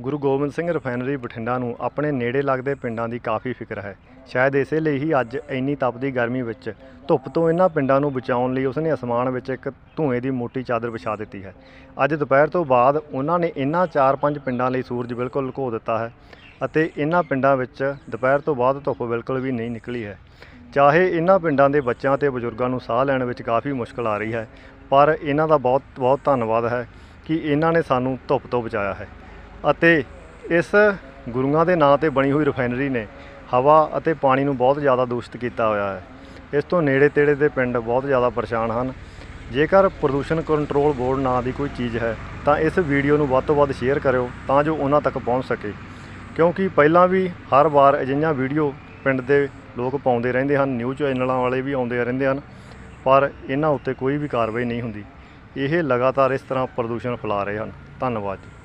ਗੁਰੂ Gobind Singh refinery Bathinda ਨੂੰ ਆਪਣੇ ਨੇੜੇ ਲੱਗਦੇ ਪਿੰਡਾਂ ਦੀ ਕਾਫੀ ਫਿਕਰ ਹੈ। ਸ਼ਾਇਦ ਇਸੇ ਲਈ ਹੀ ਅੱਜ ਇੰਨੀ ਤਪਦੀ ਗਰਮੀ ਵਿੱਚ ਧੁੱਪ ਤੋਂ ਇਹਨਾਂ ਪਿੰਡਾਂ ਨੂੰ ਬਚਾਉਣ ਲਈ ਉਸਨੇ ਅਸਮਾਨ ਵਿੱਚ ਇੱਕ ਧੂਏ ਦੀ ਮੋਟੀ ਚਾਦਰ ਵਿਛਾ ਦਿੱਤੀ ਹੈ। ਅੱਜ ਦੁਪਹਿਰ ਤੋਂ ਬਾਅਦ ਉਹਨਾਂ ਨੇ ਇਹਨਾਂ 4-5 ਪਿੰਡਾਂ ਲਈ ਸੂਰਜ ਬਿਲਕੁਲ ਲੁਕੋ ਦਿੱਤਾ ਹੈ ਅਤੇ ਇਹਨਾਂ ਪਿੰਡਾਂ ਵਿੱਚ ਦੁਪਹਿਰ ਤੋਂ ਬਾਅਦ ਧੁੱਪ ਬਿਲਕੁਲ ਵੀ ਨਹੀਂ ਨਿਕਲੀ ਹੈ। ਚਾਹੇ ਇਹਨਾਂ ਪਿੰਡਾਂ ਦੇ ਬੱਚਿਆਂ ਤੇ ਬਜ਼ੁਰਗਾਂ ਨੂੰ ਸਾਹ ਲੈਣ ਵਿੱਚ ਕਾਫੀ ਮੁਸ਼ਕਲ ਆ ਰਹੀ ਹੈ, ਪਰ ਇਹਨਾਂ ਦਾ ਬਹੁਤ ਬਹੁਤ ਧੰਨਵਾਦ ਹੈ ਕਿ ਇਹਨਾਂ ਨੇ ਸਾਨੂੰ ਧੁੱਪ ਤੋਂ ਬਚਾਇਆ ਹੈ। ਅਤੇ ਇਸ ਗੁਰੂਆਂ ਦੇ ਨਾਂ ਤੇ ਬਣੀ ਹੋਈ ਰਿਫਾਈਨਰੀ ਨੇ ਹਵਾ ਅਤੇ ਪਾਣੀ ਨੂੰ ਬਹੁਤ ਜ਼ਿਆਦਾ ਦੂਸ਼ਿਤ ਕੀਤਾ ਹੋਇਆ ਹੈ। ਇਸ ਤੋਂ ਨੇੜੇ ਤੇੜੇ ਦੇ ਪਿੰਡ ਬਹੁਤ ਜ਼ਿਆਦਾ ਪਰੇਸ਼ਾਨ ਹਨ। ਜੇਕਰ ਪ੍ਰਦੂਸ਼ਣ ਕੰਟਰੋਲ ਬੋਰਡ ਨਾਂ ਦੀ ਕੋਈ ਚੀਜ਼ ਹੈ, ਤਾਂ ਇਸ ਵੀਡੀਓ ਨੂੰ ਵੱਧ ਤੋਂ ਵੱਧ ਸ਼ੇਅਰ ਕਰਿਓ ਤਾਂ ਜੋ ਉਹਨਾਂ ਤੱਕ ਪਹੁੰਚ ਸਕੇ। ਕਿਉਂਕਿ ਪਹਿਲਾਂ ਵੀ ਹਰ ਵਾਰ ਅਜਿਹੀਆਂ ਵੀਡੀਓ ਪਿੰਡ ਦੇ ਲੋਕ ਪਾਉਂਦੇ ਰਹਿੰਦੇ ਹਨ ਨਿਊਜ਼ ਚੈਨਲਾਂ ਵਾਲੇ ਵੀ ਆਉਂਦੇ ਰਹਿੰਦੇ ਹਨ, ਪਰ ਇਹਨਾਂ ਉੱਤੇ ਕੋਈ ਵੀ ਕਾਰਵਾਈ ਨਹੀਂ ਹੁੰਦੀ। ਇਹ ਲਗਾਤਾਰ ਇਸ ਤਰ੍ਹਾਂ ਪ੍ਰਦੂਸ਼ਣ ਫੈਲਾ ਰਹੇ ਹਨ। ਧੰਨਵਾਦ ਜੀ।